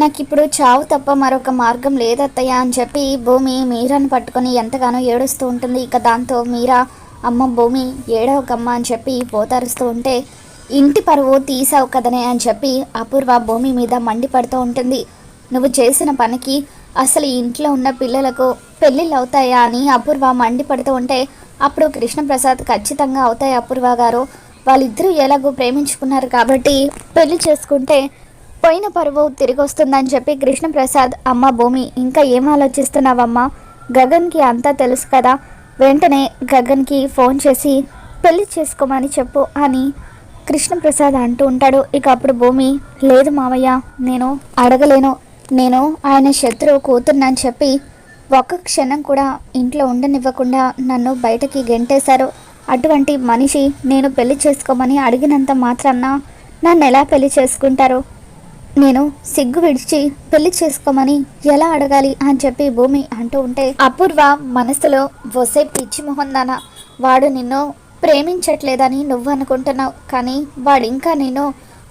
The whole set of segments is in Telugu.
నాకు ఇప్పుడు చావు తప్ప మరొక మార్గం లేదత్తయ్య అని చెప్పి భూమి మీరాను పట్టుకొని ఎంతగానో ఏడుస్తూ ఉంటుంది. ఇక దాంతో మీరా అమ్మ భూమి ఏడవకమ్మ అని చెప్పి పోతారుస్తూ ఉంటే ఇంటి పరువు తీసావు కదనే అని చెప్పి అపూర్వ భూమి మీద మండిపడుతూ ఉంటుంది. నువ్వు చేసిన పనికి అసలు ఇంట్లో ఉన్న పిల్లలకు పెళ్ళిళ్ళు అవుతాయా అని అపూర్వ మండిపడుతూ ఉంటే అప్పుడు కృష్ణప్రసాద్ ఖచ్చితంగా అవుతాయి అపూర్వ గారు. వాళ్ళిద్దరూ ఎలాగో ప్రేమించుకున్నారు కాబట్టి పెళ్ళి చేసుకుంటే పోయిన పరువు తిరిగి వస్తుందని చెప్పి కృష్ణప్రసాద్ అమ్మ భూమి ఇంకా ఏం ఆలోచిస్తున్నావమ్మా? గగన్కి అంతా తెలుసు కదా. వెంటనే గగన్కి ఫోన్ చేసి పెళ్ళి చేసుకోమని చెప్పు అని కృష్ణప్రసాద్ అంటూ ఉంటాడు. ఇక అప్పుడు భూమి లేదు మావయ్య నేను అడగలేను. నేను ఆయన శత్రువు కూతుర్నని చెప్పి ఒక్క క్షణం కూడా ఇంట్లో ఉండనివ్వకుండా నన్ను బయటకి గెంటేశారు. అటువంటి మనిషి నేను పెళ్ళి చేసుకోమని అడిగినంత మాత్రాన నన్ను ఎలా పెళ్ళి చేసుకుంటారు? నేను సిగ్గు విడిచి పెళ్ళి చేసుకోమని ఎలా అడగాలి అని చెప్పి భూమి అంటూ ఉంటే అపూర్వ మనసులో వసే పిచ్చి మొహందాన వాడు నిన్ను ప్రేమించట్లేదని నువ్వు అనుకుంటున్నావు కానీ వాడు ఇంకా నేను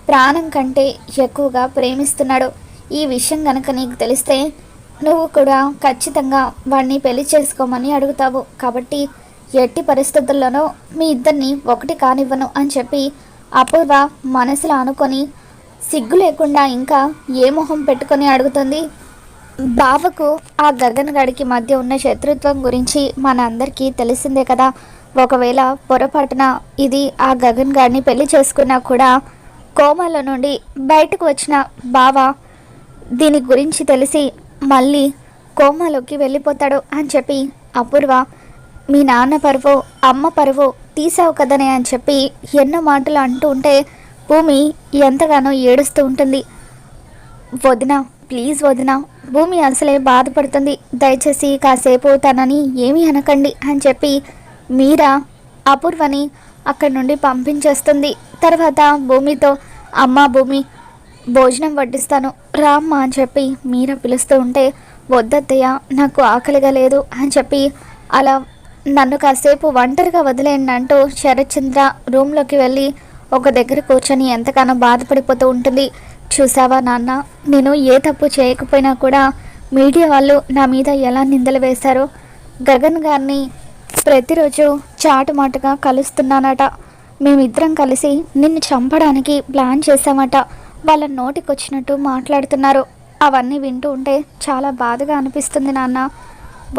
ప్రాణం కంటే ఎక్కువగా ప్రేమిస్తున్నాడు. ఈ విషయం గనక నీకు తెలిస్తే నువ్వు కూడా ఖచ్చితంగా వాడిని పెళ్ళి చేసుకోమని అడుగుతావు. కాబట్టి ఎట్టి పరిస్థితుల్లోనూ మీ ఇద్దరిని ఒకటి కానివ్వను అని చెప్పి అపూర్వ మనసులో అనుకొని సిగ్గు లేకుండా ఇంకా ఏ మొహం పెట్టుకొని అడుగుతుంది? బావకు ఆ గగన్ గడికి మధ్య ఉన్న శత్రుత్వం గురించి మన అందరికీ తెలిసిందే కదా. ఒకవేళ పొరపాటున ఇది ఆ గగన్ గారిని పెళ్ళి చేసుకున్నా కూడా కోమాలో నుండి బయటకు వచ్చిన బావ దీని గురించి తెలిసి మళ్ళీ కోమాలోకి వెళ్ళిపోతాడు అని చెప్పి అపూర్వ మీ నాన్న పరువు అమ్మ పరువు తీసావు కదనే అని చెప్పి ఎన్నో మాటలు అంటూ ఉంటే భూమి ఎంతగానో ఏడుస్తూ ఉంటుంది. వదిన ప్లీజ్ వదిన భూమి అసలే బాధపడుతుంది. దయచేసి కాసేపు తనని ఏమీ అనకండి అని చెప్పి మీరా అపూర్వని అక్కడి నుండి పంపించేస్తుంది. తర్వాత భూమితో అమ్మ భూమి భోజనం వడ్డిస్తాను రామ్మ అని చెప్పి మీరా పిలుస్తూ ఉంటే వద్దత్తయ్య నాకు ఆకలిగా లేదు అని చెప్పి అలా నన్ను కాసేపు ఒంటరిగా వదిలేయండి అంటూ శరత్చంద్ర రూమ్లోకి వెళ్ళి ఒక దగ్గర కూర్చొని ఎంతగానో బాధపడిపోతూ ఉంటుంది. చూసావా నాన్న? నేను ఏ తప్పు చేయకపోయినా కూడా మీడియా వాళ్ళు నా మీద ఎలా నిందలు వేశారో? గగన్ గారిని ప్రతిరోజు చాటుమాటుగా కలుస్తున్నానట. మేమిద్దరం కలిసి నిన్ను చంపడానికి ప్లాన్ చేశామట. వాళ్ళ నోటికొచ్చినట్టు మాట్లాడుతున్నారు. అవన్నీ వింటూ ఉంటే చాలా బాధగా అనిపిస్తుంది నాన్న.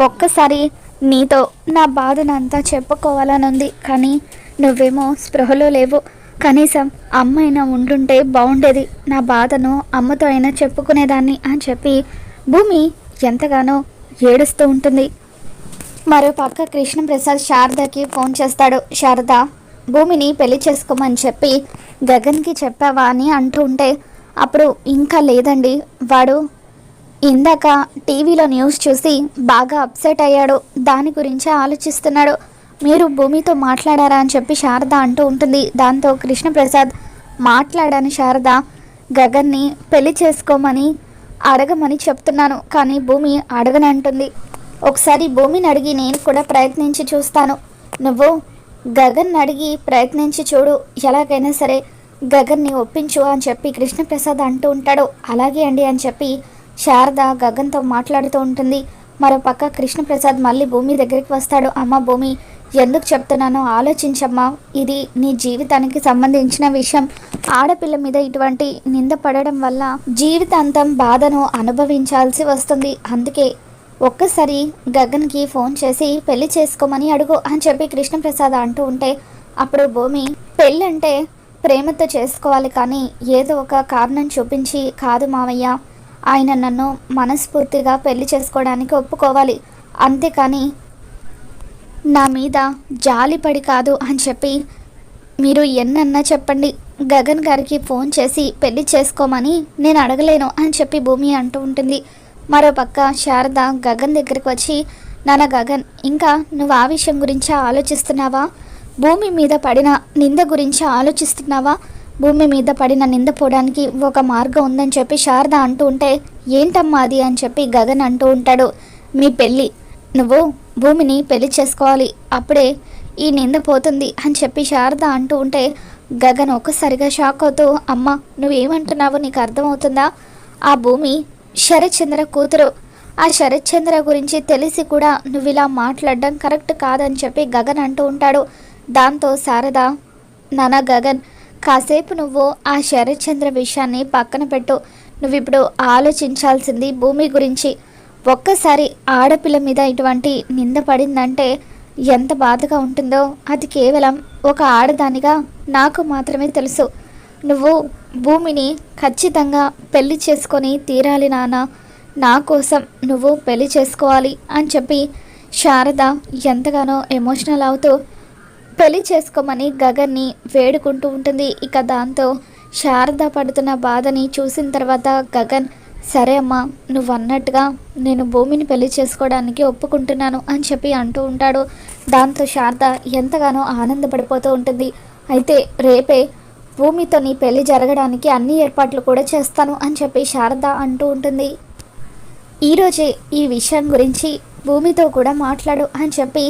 ఒక్కసారి నీతో నా బాధనంతా చెప్పుకోవాలని ఉంది కానీ నువ్వేమో స్పృహలో లేవు. కనీసం అమ్మ అయినా ఉండుంటే బాగుండేది నా బాధను అమ్మతో అయినా చెప్పుకునేదాన్ని అని చెప్పి భూమి ఎంతగానో ఏడుస్తూ ఉంటుంది. మరో పక్క కృష్ణప్రసాద్ శారదకి ఫోన్ చేస్తాడు. శారద భూమిని పెళ్ళి చేసుకోమని చెప్పి గగన్కి చెప్పావా అని అంటూ ఉంటే అప్పుడు ఇంకా లేదండి. వాడు ఇందాక టీవీలో న్యూస్ చూసి బాగా అప్సెట్ అయ్యాడు. దాని గురించి ఆలోచిస్తున్నాడు. మీరు భూమితో మాట్లాడారా అని చెప్పి శారద అంటూ ఉంటుంది. దాంతో కృష్ణప్రసాద్ మాట్లాడాను శారద గగన్ని పెళ్ళి చేసుకోమని అడగమని చెప్తున్నాను కానీ భూమి అడగనంటుంది ఒకసారి భూమిని అడిగి నేను కూడా ప్రయత్నించి చూస్తాను. నువ్వు గగన్ అడిగి ప్రయత్నించి చూడు ఎలాగైనా సరే గగన్ని ఒప్పించు అని చెప్పి కృష్ణప్రసాద్ అంటూ ఉంటాడు. అలాగే అండి అని చెప్పి శారద గగన్తో మాట్లాడుతూ ఉంటుంది. మరో పక్క కృష్ణప్రసాద్ మళ్ళీ భూమి దగ్గరికి వస్తాడు. అమ్మ భూమి ఎందుకు చెప్తున్నానో ఆలోచించమ్మా. ఇది నీ జీవితానికి సంబంధించిన విషయం. ఆడపిల్ల మీద ఇటువంటి నింద పడడం వల్ల జీవితాంతం బాధను అనుభవించాల్సి వస్తుంది. అందుకే ఒక్కసారి గగన్కి ఫోన్ చేసి పెళ్ళి చేసుకోమని అడుగు అని చెప్పి కృష్ణప్రసాద్ అంటూ ఉంటే అప్పుడు భూమి పెళ్ళంటే ప్రేమతో చేసుకోవాలి కానీ ఏదో ఒక కారణం చూపించి కాదు మావయ్య. ఆయన నన్ను మనస్ఫూర్తిగా పెళ్ళి చేసుకోవడానికి ఒప్పుకోవాలి. అంతేకాని నా మీద జాలిపడి కాదు అని చెప్పి మీరు ఎన్నన్నా చెప్పండి. గగన్ గారికి ఫోన్ చేసి పెళ్ళి చేసుకోమని నేను అడగలేను అని చెప్పి భూమి అంటూ ఉంటుంది. మరోపక్క శారద గగన్ దగ్గరికి వచ్చి నాన్న గగన్ ఇంకా నువ్వు ఆ విషయం గురించి ఆలోచిస్తున్నావా? భూమి మీద పడిన నింద గురించి ఆలోచిస్తున్నావా? భూమి మీద పడిన నింద పోవడానికి ఒక మార్గం ఉందని చెప్పి శారద అంటూ ఉంటే ఏంటమ్మా అది? అని చెప్పి గగన్ అంటూ ఉంటాడు. మీ పెళ్ళి నువ్వు భూమిని పెళ్ళి చేసుకోవాలి. అప్పుడే ఈ నింద పోతుంది అని చెప్పి శారద అంటూ ఉంటే గగన్ ఒక్కసారిగా షాక్ అవుతూ అమ్మ నువ్వేమంటున్నావో నీకు అర్థమవుతుందా? ఆ భూమి శరత్చంద్ర కూతురు. ఆ శరత్చంద్ర గురించి తెలిసి కూడా నువ్వు ఇలా మాట్లాడడం కరెక్ట్ కాదని చెప్పి గగన్ అంటూ ఉంటాడు. దాంతో శారద నానా గగన్ కాసేపు నువ్వు ఆ శరత్చంద్ర విషయాన్ని పక్కన పెట్టు. నువ్వు ఇప్పుడు ఆలోచించాల్సింది భూమి గురించి. ఒక్కసారి ఆడపిల్ల మీద ఇటువంటి నింద పడిందంటే ఎంత బాధగా ఉంటుందో. అది కేవలం ఒక ఆడదానిగా నాకు మాత్రమే తెలుసు. నువ్వు భూమిని ఖచ్చితంగా పెళ్ళి చేసుకొని తీరాలి నాన్న. నా కోసం నువ్వు పెళ్ళి చేసుకోవాలి అని చెప్పి శారద ఎంతగానో ఎమోషనల్ అవుతూ పెళ్ళి చేసుకోమని గగన్ని వేడుకుంటూ ఉంటుంది. ఇక దాంతో శారద పడుతున్న బాధని చూసిన తర్వాత గగన్ సరే అమ్మా నువ్వు అన్నట్టుగా నేను భూమిని పెళ్ళి చేసుకోవడానికి ఒప్పుకుంటున్నాను అని చెప్పి అంటూ ఉంటాడు. దాంతో శారద ఎంతగానో ఆనందపడిపోతూ ఉంటుంది. అయితే రేపే భూమితో నీ పెళ్ళి జరగడానికి అన్ని ఏర్పాట్లు కూడా చేస్తాను అని చెప్పి శారద అంటూ ఉంటుంది. ఈరోజే ఈ విషయం గురించి భూమితో కూడా మాట్లాడు అని చెప్పి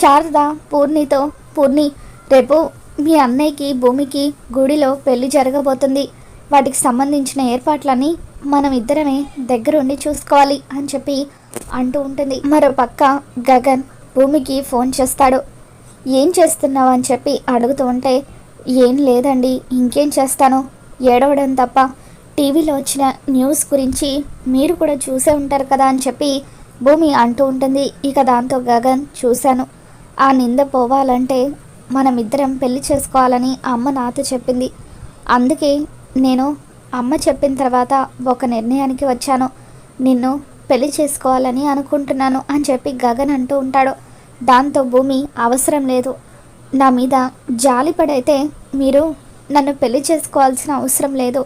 శారద పూర్ణితో పూర్ణి రేపు మీ అన్నయ్యకి భూమికి గుడిలో పెళ్ళి జరగబోతుంది. వాటికి సంబంధించిన ఏర్పాట్లన్నీ మనం ఇద్దరమే దగ్గరుండి చూసుకోవాలి అని చెప్పి అంటూ ఉంటుంది. మరో పక్క గగన్ భూమికి ఫోన్ చేస్తాడు. ఏం చేస్తున్నావు? అని చెప్పి అడుగుతూ ఉంటే ఏం లేదండి ఇంకేం చేస్తాను? ఏడవడం తప్ప టీవీలో వచ్చిన న్యూస్ గురించి మీరు కూడా చూసే ఉంటారు కదా అని చెప్పి భూమి అంటూ ఉంటుంది. ఇక దాంతో గగన్ చూశాను. ఆ నింద పోవాలంటే మనం ఇద్దరం పెళ్ళి చేసుకోవాలని అమ్మ నాతో చెప్పింది. అందుకే నేను అమ్మ చెప్పిన తర్వాత ఒక నిర్ణయానికి వచ్చాను. నిన్ను పెళ్ళి చేసుకోవాలని అనుకుంటున్నాను అని చెప్పి గగన్ అంటూ ఉంటాడు. దాంతో భూమి అవసరం లేదు. నా మీద జాలిపడైతే మీరు నన్ను పెళ్ళి చేసుకోవాల్సిన అవసరం లేదు.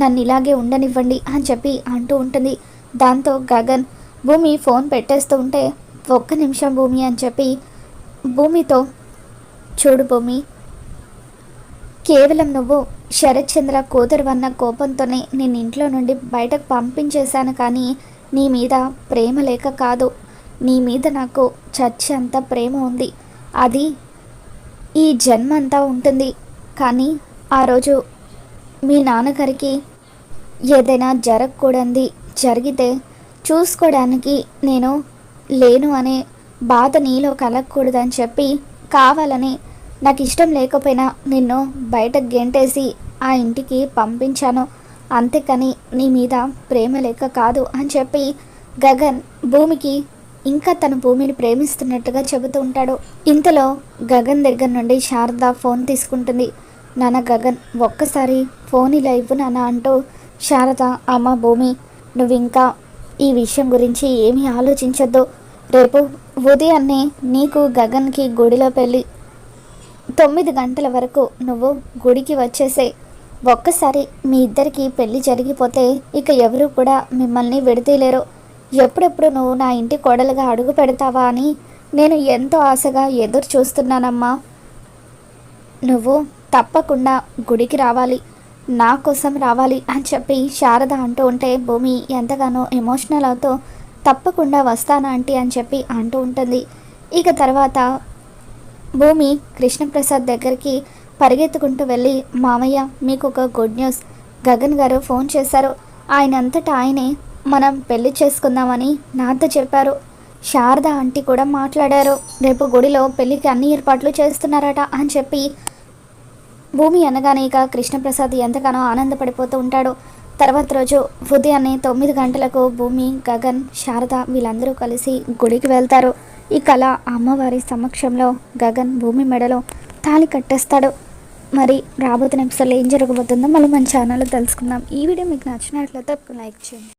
నన్ను ఇలాగే ఉండనివ్వండి అని చెప్పి అంటూ ఉంటుంది. దాంతో గగన్ భూమి ఫోన్ పెట్టేస్తూ ఉంటే ఒక్క నిమిషం భూమి అని చెప్పి భూమితో చూడు భూమి కేవలం నువ్వు శరత్చంద్ర కూతురు అన్న కోపంతోనే నేను ఇంట్లో నుండి బయటకు పంపించేశాను కానీ నీ మీద ప్రేమ లేక కాదు. నీ మీద నాకు చచ్చేంత ప్రేమ ఉంది. అది ఈ జన్మ అంతా ఉంటుంది. కానీ ఆ రోజు మీ నాన్నగారికి ఏదైనా జరగకూడంది జరిగితే చూసుకోవడానికి నేను లేను అనే బాధ నీలో కలగకూడదని చెప్పి కావాలని నాకు ఇష్టం లేకపోయినా నిన్ను బయట గెంటేసి ఆ ఇంటికి పంపించాను. అంతేకాని నీ మీద ప్రేమ లేక కాదు అని చెప్పి గగన్ భూమికి ఇంకా తన భూమిని ప్రేమిస్తున్నట్టుగా చెబుతూ ఉంటాడు. ఇంతలో గగన్ దగ్గర నుండి శారద ఫోన్ తీసుకుంటుంది. నాన్న గగన్ ఒక్కసారి ఫోన్ ఇలా ఇవ్వు నాన్న అంటూ శారద అమ్మ భూమి నువ్వు ఇంకా ఈ విషయం గురించి ఏమీ ఆలోచించొద్దు. రేపు ఉదయాన్నే నీకు గగన్కి గుడిలో పెళ్ళి తొమ్మిది గంటల వరకు నువ్వు గుడికి వచ్చేసే. ఒక్కసారి మీ ఇద్దరికి పెళ్ళి జరిగిపోతే ఇక ఎవరు కూడా మిమ్మల్ని విడతీయలేరు. ఎప్పుడెప్పుడు నువ్వు నా ఇంటి కోడలుగా అడుగు పెడతావా అని నేను ఎంతో ఆశగా ఎదురు చూస్తున్నానమ్మా. నువ్వు తప్పకుండా గుడికి రావాలి. నా కోసం రావాలి అని చెప్పి శారద అంటూ ఉంటే భూమి ఎంతగానో ఎమోషనల్ అవుతూ తప్పకుండా వస్తాను ఆంటీ అని చెప్పి అంటూ ఉంటుంది. ఇక తర్వాత భూమి కృష్ణప్రసాద్ దగ్గరికి పరిగెత్తుకుంటూ వెళ్ళి మామయ్య మీకు ఒక గుడ్ న్యూస్ గగన్ గారు ఫోన్ చేశారు. ఆయన అంతటా ఆయనే మనం పెళ్ళి చేసుకుందామని నాతో చెప్పారు. శారద ఆంటీ కూడా మాట్లాడారు. రేపు గుడిలో పెళ్ళికి అన్ని ఏర్పాట్లు చేస్తున్నారట అని చెప్పి భూమి అనగానే ఇక కృష్ణప్రసాద్ ఎంతగానో ఆనందపడిపోతూ ఉంటాడు. తర్వాత రోజు ఉదయాన్నే తొమ్మిది గంటలకు భూమి గగన్ శారద వీళ్ళందరూ కలిసి గుడికి వెళ్తారు. ఈ కళ అమ్మవారి సమక్షంలో గగన్ భూమి మెడలో తాళి కట్టేస్తాడు. మరి రాబోతున్న ఎపిసోడ్లో ఏం జరగబోతుందో మళ్ళీ మన ఛానల్లో తెలుసుకుందాం. ఈ వీడియో మీకు నచ్చినట్లయితే లైక్ చేయండి.